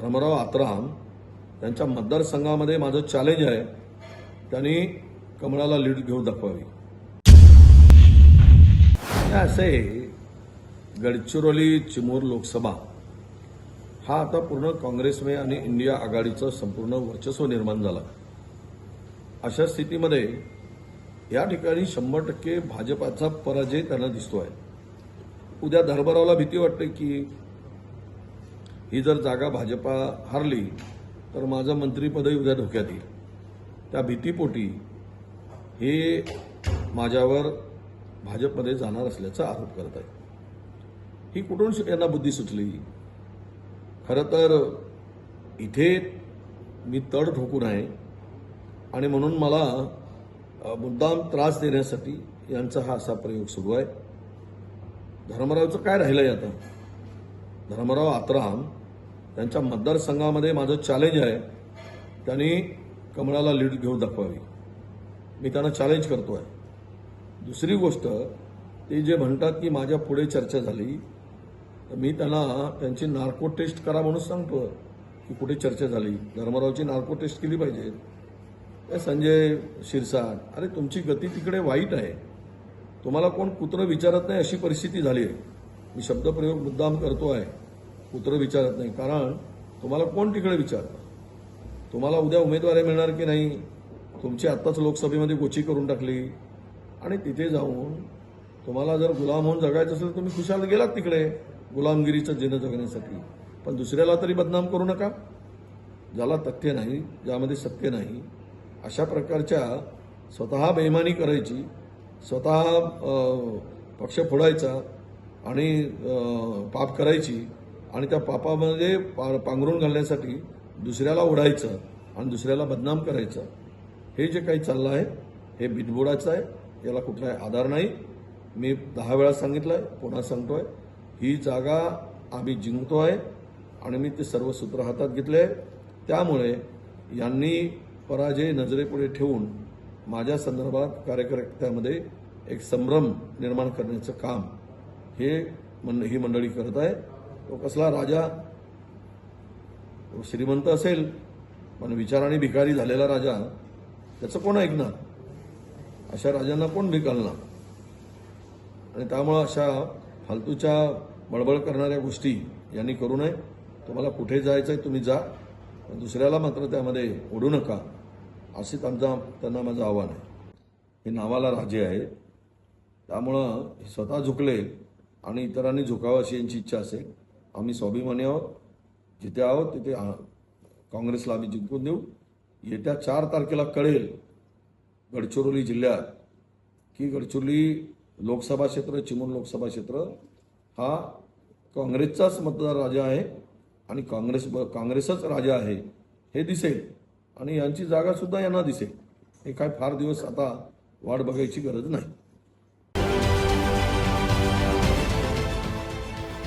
धर्मराव आत्राम यांच्या मतदारसंघामध्ये माझं चॅलेंज आहे. त्यांनी कमळाला लीड घेऊन दाखवावी. असे असं आहे गडचिरोली चिमूर लोकसभा हा आता पूर्ण काँग्रेसमय आणि इंडिया आघाडीचं संपूर्ण वर्चस्व निर्माण झालं. अशा स्थितीमध्ये या ठिकाणी शंभर टक्के भाजपाचा पराजय त्यांना दिसतोय. उद्या धर्मरावला भीती वाटते की ही जर जागा भाजपा हारली तर माझं मंत्रीपदही उद्या धोक्यात येईल. त्या भीतीपोटी हे माझ्यावर भाजपमध्ये जाणार असल्याचा आरोप करत आहे. ही कुठून यांना बुद्धी सुचली? खरं तर इथे मी तड ठोकून आहे आणि म्हणून मला मुद्दाम त्रास देण्यासाठी यांचा हा असा प्रयोग सुरू आहे. धर्मरावचं काय राहिलं आहे आता? धर्मराव आत्राम त्यांच्या मतदारसंघामध्ये माझं चॅलेंज आहे. त्यांनी कमळाला लीड घेऊन दाखवावी. मी त्यांना चॅलेंज करतो आहे दुसरी गोष्ट ते जे म्हणतात की माझ्या पुढे चर्चा झाली तर मी त्यांना त्यांची नार्को टेस्ट करा म्हणून सांगतो की कुठे चर्चा झाली. धर्मरावची नार्को टेस्ट केली पाहिजे. ए, संजय शिरसाट अरे तुमची गती तिकडे वाईट आहे. तुम्हाला कोण कुत्रं विचारत नाही अशी परिस्थिती झाली आहे. मी शब्दप्रयोग मुद्दाम करतो आहे उत्तर विचारत नाही. कारण तुम्हाला कोण तिकडे विचारतं? तुम्हाला उद्या उमेदवारी मिळणार की नाही? तुमची आत्ताच लोकसभेमध्ये गोची करून टाकली. आणि तिथे जाऊन तुम्हाला जर गुलाम होऊन जगायचं असेल तर तुम्ही खुशाल गेलात तिकडे गुलामगिरीचं जिनं जगण्यासाठी. पण दुसऱ्याला तरी बदनाम करू नका. ज्याला तथ्य नाही ज्यामध्ये सत्य नाही अशा प्रकारच्या स्वतः बेमानी करायची स्वतः पक्ष फोडायचा आणि पाप करायची आणि त्या पापामध्ये पा पांघरून घालण्यासाठी दुसऱ्याला ओढायचं आणि दुसऱ्याला बदनाम करायचं. हे जे काही चाललं आहे हे बिनबुडाचं आहे याला कुठलाही आधार नाही. मी दहा वेळा सांगितलं आहे पुन्हा सांगतोय ही जागा आम्ही जिंकतो आहे आणि मी ते सर्व सूत्र हातात घेतले. त्यामुळे यांनी पराजय नजरेपुढे ठेवून माझ्या संदर्भात कार्यकर्त्यामध्ये एक संभ्रम निर्माण करण्याचं काम हे मंड ही मंडळी करत आहे. तो कसला राजा? तो श्रीमंत असेल पण विचाराने भिकारी झालेला राजा त्याचं कोण ऐकणार? अशा राजांना कोण भिकालणार? आणि त्यामुळं अशा फालतूच्या बळबळ करणाऱ्या गोष्टी यांनी करू नये. तुम्हाला कुठे जायचं आहे तुम्ही जा. पण दुसऱ्याला मात्र त्यामध्ये ओढू नका. असेच आमचा त्यांना माझं आव्हान आहे. हे नावाला राजे आहे त्यामुळं स्वतः झुकले आणि इतरांनी झुकावं अशी यांची इच्छा असेल. आम्ही स्वाभिमानी आहोत. जिथे आहोत तिथे काँग्रेसला आम्ही जिंकून देऊ. येत्या चार तारखेला कळेल गडचिरोली जिल्ह्यात की गडचिरोली लोकसभा क्षेत्र चिमूर लोकसभा क्षेत्र हा काँग्रेसचाच मतदार राजा आहे आणि काँग्रेस काँग्रेसच राजा आहे हे दिसेल. आणि यांची जागासुद्धा यांना दिसेल. हे काय फार दिवस आता वाट बघायची गरज नाही.